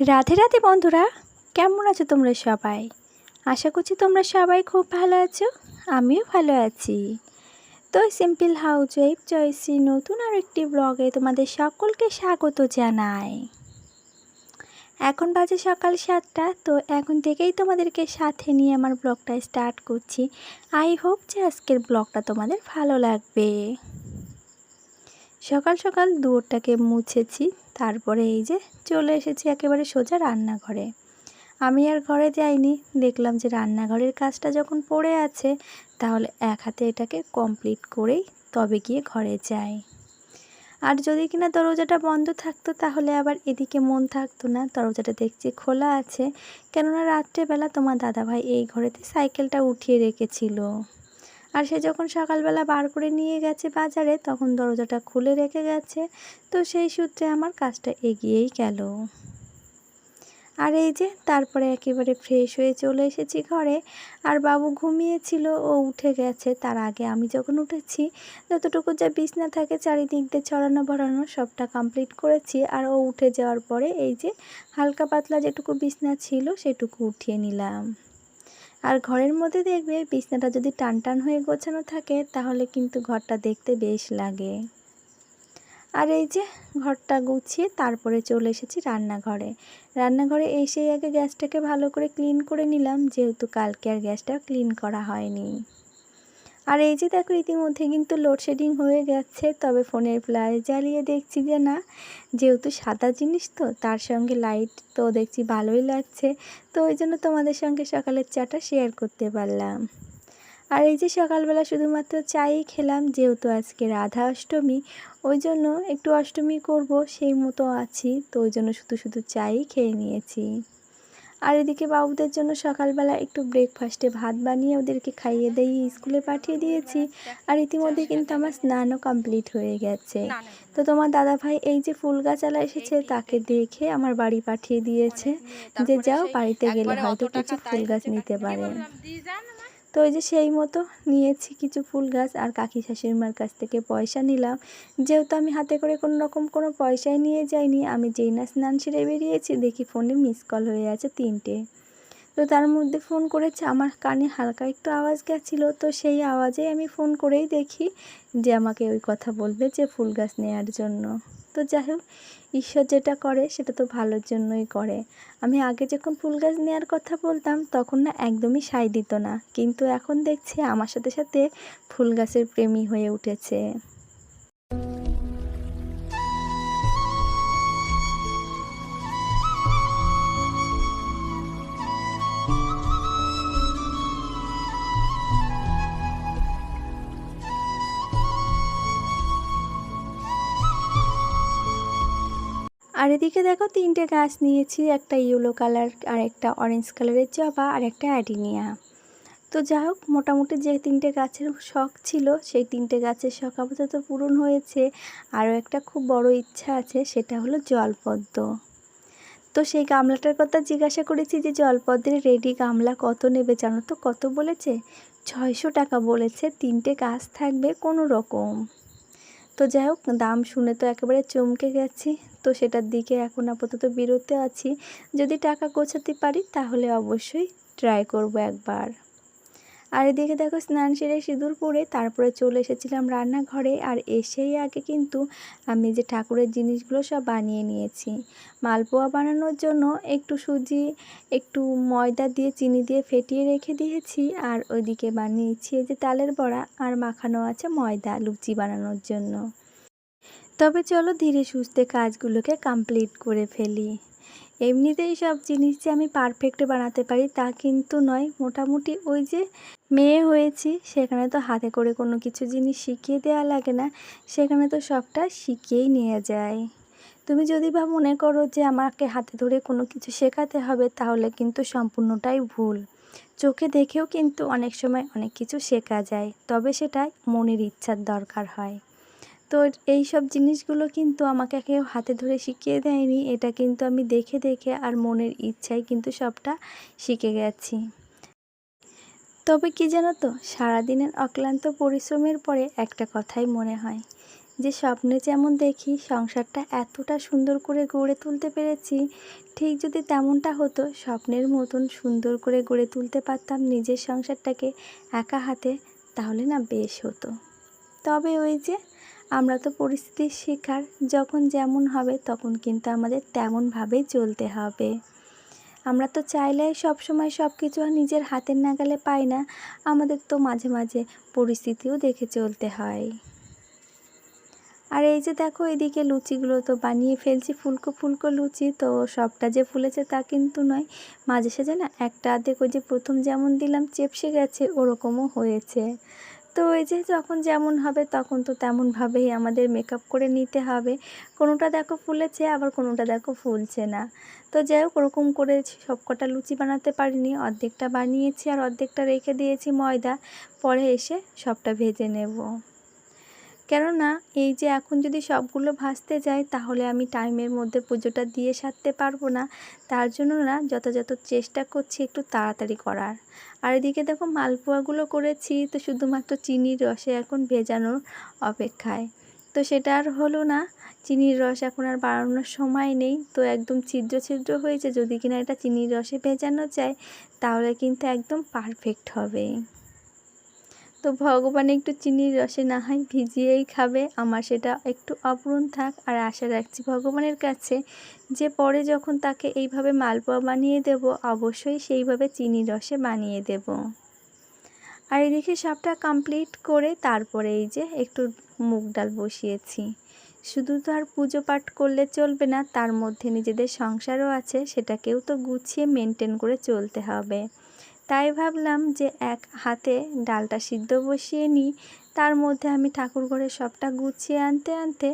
রাধে রাধে বন্ধুরা, কেমন আছো তোমরা সবাই? আশা করছি তোমরা সবাই খুব ভালো আছো, আমিও ভালো আছি। তো সিম্পল হাউস ওয়াইফ চয়েসি নতুন আর একটি ব্লগে তোমাদের সকলকে স্বাগত জানাই। এখন বাজে সকাল সাতটা, তো এখন থেকেই তোমাদেরকে সাথে নিয়ে আমার ব্লগটা স্টার্ট করছি। আই হোপ যে আজকের ব্লগটা তোমাদের ভালো লাগবে। সকাল সকাল দুয়ারটাকে মুছেছি তারপরে এই যে চলে এসেছি একেবারে সোজা রান্নাঘরে। আমি আর ঘরে যাইনি, দেখলাম যে রান্নাঘরের কাজটা যখন পড়ে আছে, তাহলে এক হাতে এটাকে কমপ্লিট করেই তবে গিয়ে ঘরে যাই। আর যদি কিনা দরজাটা বন্ধ থাকতো, তাহলে আবার এদিকে মন থাকতো না। দরজাটা দেখছি খোলা আছে, কেননা রাত্রেবেলা তোমার দাদাভাই এই ঘরেতে সাইকেলটা উঠিয়ে রেখেছিল। আর সে যখন সকালবেলা বার করে নিয়ে গেছে বাজারে, তখন দরজাটা খুলে রেখে গেছে। তো সেই সূত্রে আমার কাজটা এগিয়েই গেল। আর এই যে, তারপরে একেবারে ফ্রেশ হয়ে চলে এসেছি ঘরে। আর বাবু ঘুমিয়েছিল, ও উঠে গেছে। তার আগে আমি যখন উঠেছি, যতটুকু যা বিছনা থাকে, চারিদিক দিয়ে ছড়ানো ভরানো, সবটা কমপ্লিট করেছি। আর ও উঠে যাওয়ার পরে এই যে, হালকা পাতলা যেটুকু বিছনা ছিল, সেটুকু উঠিয়ে নিলাম। আর ঘরের মধ্যে দেখবে বিছনাটা যদি টান টান হয়ে গোছানো থাকে, তাহলে কিন্তু ঘরটা দেখতে বেশ লাগে। আর এই যে ঘরটা গুছিয়ে তারপরে চলে এসেছি রান্নাঘরে। রান্নাঘরে এসেই আগে গ্যাসটাকে ভালো করে ক্লিন করে নিলাম, যেহেতু কালকে আর গ্যাসটা ক্লিন করা হয়নি। আর এই যে দেখো ইতিমধ্যে কিন্তু লোডশেডিং হয়ে গেছে, তবে ফোনের ফ্ল্যাশ জ্বালিয়ে দেখছি যে না, যেহেতু সাদা জিনিস তো, তার সঙ্গে লাইট তো দেখছি ভালোই লাগছে। তো ওই জন্য তোমাদের সঙ্গে সকালের চাটা শেয়ার করতে পারলাম। আর এই যে সকালবেলা শুধুমাত্র চাই খেলাম, যেহেতু আজকে রাধা অষ্টমী, ওই জন্য একটু অষ্টমী করব, সেই মতো আছি। তো ওই জন্য শুধু শুধু চাই খেয়ে নিয়েছি। আর এদিকে বাবুদের জন্য সকালবেলা একটু ব্রেকফাস্টে ভাত বানিয়ে ওদেরকে খাইয়ে দিয়ে স্কুলে পাঠিয়ে দিয়েছি। আর ইতিমধ্যে কিন্তু আমার স্নানও কমপ্লিট হয়ে গেছে। তো তোমার দাদা ভাই এই যে ফুল গাছালা এসেছে, তাকে দেখে আমার বাড়ি পাঠিয়ে দিয়েছে যে যাও বাড়িতে গেলে হয়তো কিছু ফুল গাছ নিতে পারে। তো ওই যে সেই মতো নিয়েছি কিছু ফুল গাছ আর কাকি শাশুড়িমার কাছ থেকে পয়সা নিলাম। যেহেতু আমি হাতে করে কোনো রকম কোনো পয়সাই নিয়ে যাইনি, আমি যেই না স্নান সেরে বেরিয়েছি, দেখি ফোনে মিস কল হয়ে আছে তিনটে। তো তার মধ্যে ফোন করেছে, আমার কানে হালকা একটু আওয়াজ গেছিল, তো সেই আওয়াজে আমি ফোন করেই দেখি যে আমাকে ওই কথা বলবে যে ফুল গাছ নেওয়ার জন্য। তো যাই হোক, ঈশ্বর যেটা করে সেটা তো ভালোর জন্যই করে। আমি আগে যখন ফুল গাছ নেওয়ার কথা বলতাম, তখন না একদমই সাই দিত না। কিন্তু এখন দেখছি আমার সাথে সাথে ফুল গাছের প্রেমী হয়ে উঠেছে। আর এদিকে দেখো তিনটে গাছ নিয়েছি, একটা ইয়েলো কালার আর একটা অরেঞ্জ কালারের জবা আর একটা অ্যাডিনিয়া। তো যাই হোক, মোটামুটি যে তিনটে গাছের শখ ছিল, সেই তিনটে গাছের শখ আপাতত পূরণ হয়েছে। আরও একটা খুব বড় ইচ্ছা আছে, সেটা হলো জলপদ্ম। তো সেই গামলাটার কথা জিজ্ঞাসা করেছি যে, জলপদ্মের রেডি গামলা কত নেবে জানো তো? কত বলেছে? ছয়শো টাকা বলেছে, তিনটে গাছ থাকবে কোনো রকম। তো যাই হোক, দাম শুনে তো একেবারে চমকে গেছি। তো সেটার দিকে এখন আপাতত বিরতে আছি। যদি টাকা গোছাতে পারি, তাহলে অবশ্যই ট্রাই করব একবার। আর এদিকে দেখো স্নান সেরে সিঁদুর পরে তারপরে চলে এসেছিলাম রান্নাঘরে। আর এসেই আগে কিন্তু আমি যে ঠাকুরের জিনিসগুলো সব বানিয়ে নিয়েছি। মালপোয়া বানানোর জন্য একটু সুজি, একটু ময়দা দিয়ে, চিনি দিয়ে ফেটিয়ে রেখে দিয়েছি। আর ওইদিকে বানিয়েছি যে তালের বড়া আর মাখানো আছে ময়দা, লুচি বানানোর জন্য। তবে চলো ধীরে সুস্থে কাজগুলোকে কমপ্লিট করে ফেলি। এমনিতেই সব জিনিস যে আমি পারফেক্ট বানাতে পারি তা কিন্তু নয়। মোটামুটি ওই যে মেয়ে হয়েছি, সেখানে তো হাতে করে কোনো কিছু জিনিস শিখিয়ে দেওয়া লাগে না, সেখানে তো সবটা শিখিয়েই নিয়ে যায়। তুমি যদি বা মনে করো যে আমাকে হাতে ধরে কোনো কিছু শেখাতে হবে, তাহলে কিন্তু সম্পূর্ণটাই ভুল। চোখে দেখেও কিন্তু অনেক সময় অনেক কিছু শেখা যায়, তবে সেটা মনের ইচ্ছার দরকার হয়। তো এই সব জিনিসগুলো কিন্তু আমাকে কেউ হাতে ধরে শিখিয়ে দেয়নি। এটা কিন্তু আমি দেখে দেখে আর মনের ইচ্ছায় কিন্তু সবটা শিখে গেছি। তবে কি জানো তো, সারাদিনের অক্লান্ত পরিশ্রমের পরে একটা কথাই মনে হয়, যে স্বপ্নে যেমন দেখি সংসারটা এতটা সুন্দর করে গড়ে তুলতে পেরেছি, ঠিক যদি তেমনটা হতো স্বপ্নের মতন সুন্দর করে গড়ে তুলতে পারতাম নিজের সংসারটাকে একা হাতে, তাহলে না বেশ হতো। তবে ওই যে আমরা তো পরিস্থিতির শিকার। যখন যেমন হবে, তখন কিন্তু আমাদের তেমনভাবেই চলতে হবে। আমরা তো চাইলে সব সময় সব কিছু নিজের হাতের নাগালে পাই না। আমাদের তো মাঝে মাঝে পরিস্থিতিও দেখে চলতে হয়। আর এই যে দেখো, এদিকে লুচিগুলো তো বানিয়ে ফেলছি, ফুলকো ফুলকো লুচি। তো সবটা যে ফুলেছে তা কিন্তু নয়, মাঝে সাঝে না একটা আধেক ওই যে প্রথম যেমন দিলাম, চেপসে গেছে, ওরকমও হয়েছে। তো ওই যে যখন যেমন হবে তখন তো তেমনভাবেই আমাদের মেকআপ করে নিতে হবে। কোনোটা দেখো ফুলেছে, আবার কোনোটা দেখো ফুলছে না। তো যাই হোক, ওরকম করে সব কটা লুচি বানাতে পারিনি, অর্ধেকটা বানিয়েছি আর অর্ধেকটা রেখে দিয়েছি ময়দা। পরে এসে সবটা ভেজে নেব। কেননা এই যে এখন যদি সবগুলো ভাজতে যাই তাহলে আমি টাইমের মধ্যে পুজোটা দিয়ে সারতে পারব না। তার জন্য না যথাযথ চেষ্টা করছি একটু তাড়াতাড়ি করার। আর এদিকে দেখো মালপোয়াগুলো করেছি, তো শুধুমাত্র চিনির রসে এখন ভেজানোর অপেক্ষায়। তো সেটা আর হলো না, চিনির রস এখন আর বাড়ানোর সময় নেই। তো একদম ছিদ্র ছিদ্র হয়েছে, যদি কিনা এটা চিনির রসে ভেজানো যায়, তাহলে কিন্তু একদম পারফেক্ট হবে। তো ভগবান একটু চিনির রসে না হয় ভিজিয়েই খাবে। আমার সেটা একটু অপূরণ থাক। আর আশা রাখছি ভগবানের কাছে যে পরে যখন তাকে এইভাবে মালপোয়া বানিয়ে দেব, অবশ্যই সেইভাবে চিনির রসে বানিয়ে দেব। আর এদিকে সবটা কমপ্লিট করে তারপরে এই যে একটু মুগ ডাল বসিয়েছি। শুধু তো আর পুজো পাঠ করলে চলবে না, তার মধ্যে নিজেদের সংসারও আছে, সেটাকেও তো গুছিয়ে মেনটেন করে চলতে হবে। তাই ভাবলাম যে এক হাতে ডালটা সিদ্ধ বসিয়ে নিই। তার মধ্যে আমি ঠাকুর ঘরে সবটা গুছিয়ে আনতে আনতে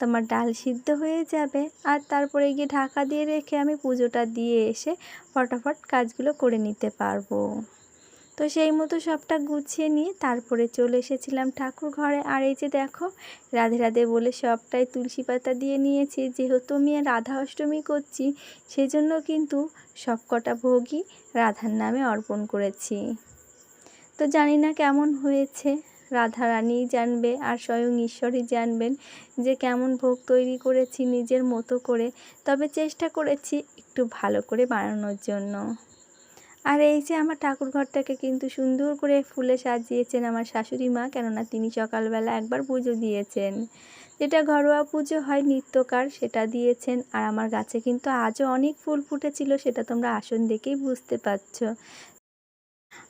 তোমার ডাল সিদ্ধ হয়ে যাবে। আর তারপরে গিয়ে ঢাকা দিয়ে রেখে আমি পুজোটা দিয়ে এসে ফটাফট কাজগুলো করে নিতে পারব। তো সেই মতো সবটা গুছিয়ে নিয়ে তারপরে চলে এসেছিলাম ঠাকুর ঘরে। আর এই যে দেখো, রাধে রাধে বলে সবটাই তুলসী পাতা দিয়ে নিয়েছি। যেহেতু আমি রাধা অষ্টমী করছি, সেজন্য কিন্তু সব কটা ভোগই রাধার নামে অর্পণ করেছি। তো জানি না কেমন হয়েছে, রাধা রানীই জানবে আর স্বয়ং ঈশ্বরই জানবেন যে কেমন ভোগ তৈরি করেছি নিজের মতো করে। তবে চেষ্টা করেছি একটু ভালো করে বানানোর জন্য। আর এই যে আমার ঠাকুর ঘরটাকে কিন্তু সুন্দর করে ফুলে সাজিয়েছেন আমার শাশুড়ি মা, কেননা তিনি সকালবেলা একবার পুজো দিয়েছেন। যেটা ঘরোয়া পুজো হয় নিত্যকার, সেটা দিয়েছেন। আর আমার গাছে কিন্তু আজও অনেক ফুল ফুটেছিল, সেটা তোমরা আসন দেখেই বুঝতে পারছ।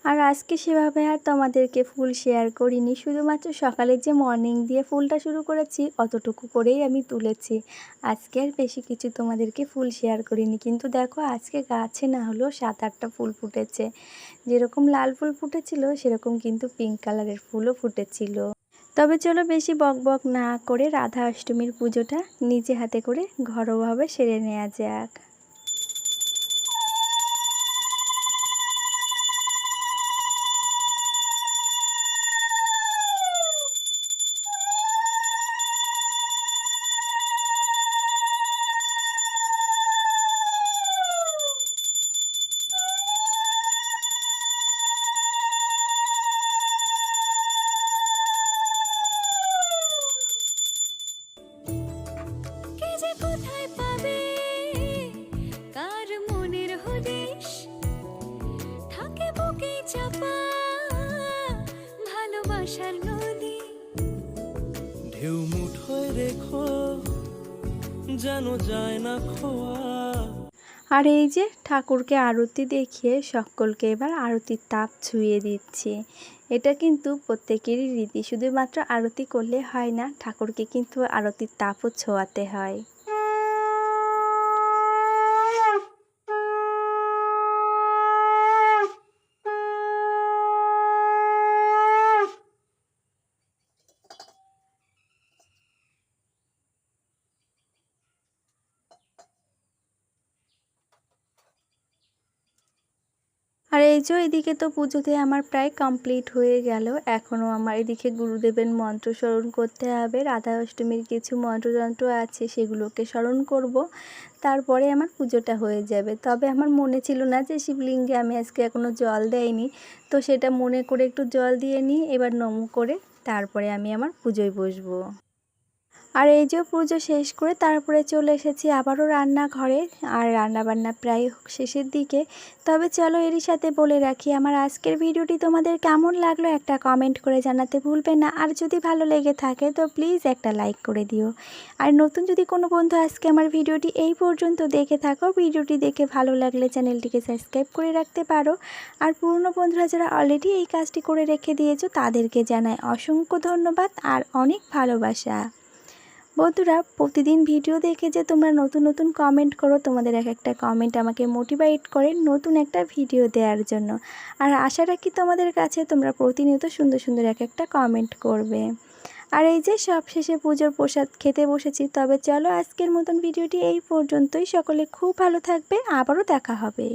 আর আজকে সেভাবে আর তোমাদেরকে ফুল শেয়ার করিনি। শুধুমাত্র সকালে যে মর্নিং দিয়ে ফুলটা শুরু করেছি, অতটুকু করেই আমি তুলেছি। আজকে আর বেশি কিছু তোমাদেরকে ফুল শেয়ার করিনি। কিন্তু দেখো, আজকে গাছে না হলেও সাত আটটা ফুল ফুটেছে। যেরকম লাল ফুল ফুটেছিল, সেরকম কিন্তু পিঙ্ক কালারের ফুলও ফুটেছিল। তবে চলো বেশি বক বক না করে রাধা অষ্টমীর পুজোটা নিজে হাতে করে ঘরোয়াভাবে সেরে নেওয়া যাক। কে কোথায় পাবে? কার মনের হদিশ? থাকে বুকে চাপা ভালোবাসার নদী। ঢেউ মুঠোয় রেখো যেন যায় না খোয়া। আর এই যে ঠাকুরকে আরতি দেখিয়ে সকলকে এবার আরতির তাপ ছুঁয়ে দিচ্ছি। এটা কিন্তু প্রত্যেকেরই রীতি শুধুমাত্র আরতি করলে হয় না ঠাকুরকে কিন্তু আরতির তাপও ছোঁয়াতে হয়। আর এই যে এদিকে তো পুজোতে আমার প্রায় কমপ্লিট হয়ে গেল। এখনও আমার এদিকে গুরুদেবের মন্ত্র স্মরণ করতে হবে। রাধা অষ্টমীর কিছু মন্ত্রযন্ত্র আছে, সেগুলোকে স্মরণ করব। তারপরে আমার পুজোটা হয়ে যাবে। তবে আমার মনে ছিল না যে শিবলিঙ্গে আমি আজকে এখনও জল দেয়নি তো সেটা মনে করে একটু জল দিয়ে নিই, এবার নমো করে তারপরে আমি আমার পুজোয় বসবো। আর এই যে পুজো শেষ করে তারপরে চলে এসেছি আবারও রান্নাঘরে, আর রান্নাবান্না প্রায় শেষের দিকে। তবে চলো এরই সাথে বলে রাখি, আমার আজকের ভিডিওটি তোমাদের কেমন লাগল একটা কমেন্ট করে জানাতে ভুলবে না। আর যদি ভালো লেগে থাকে তো প্লিজ একটা লাইক করে দিও। আর নতুন যদি কোনো বন্ধু আজকে আমার ভিডিওটি এই পর্যন্ত দেখে থাকো, ভিডিওটি দেখে ভালো লাগলে চ্যানেলটিকে সাবস্ক্রাইব করে রাখতে পারো। আর পুরনো বন্ধুরা যারা অলরেডি এই কাজটি করে রেখে দিয়েছ, তাদেরকে জানাই অসংখ্য ধন্যবাদ আর অনেক ভালোবাসা। বন্ধুরা, প্রতিদিন ভিডিও দেখে যে তোমরা নতুন নতুন কমেন্ট করো, তোমাদের এক একটা কমেন্ট আমাকে মোটিভেট করে নতুন একটা ভিডিও দেওয়ার জন্য। আর আশা রাখি তোমাদের কাছে তোমরা প্রতিনিয়ত সুন্দর সুন্দর এক একটা কমেন্ট করবে। আর এই যে সব শেষে পুজোর প্রসাদ খেতে বসেছি, তবে চলো আজকের মতন ভিডিওটি এই পর্যন্তই। সকলে খুব ভালো থাকবে, আবারও দেখা হবে।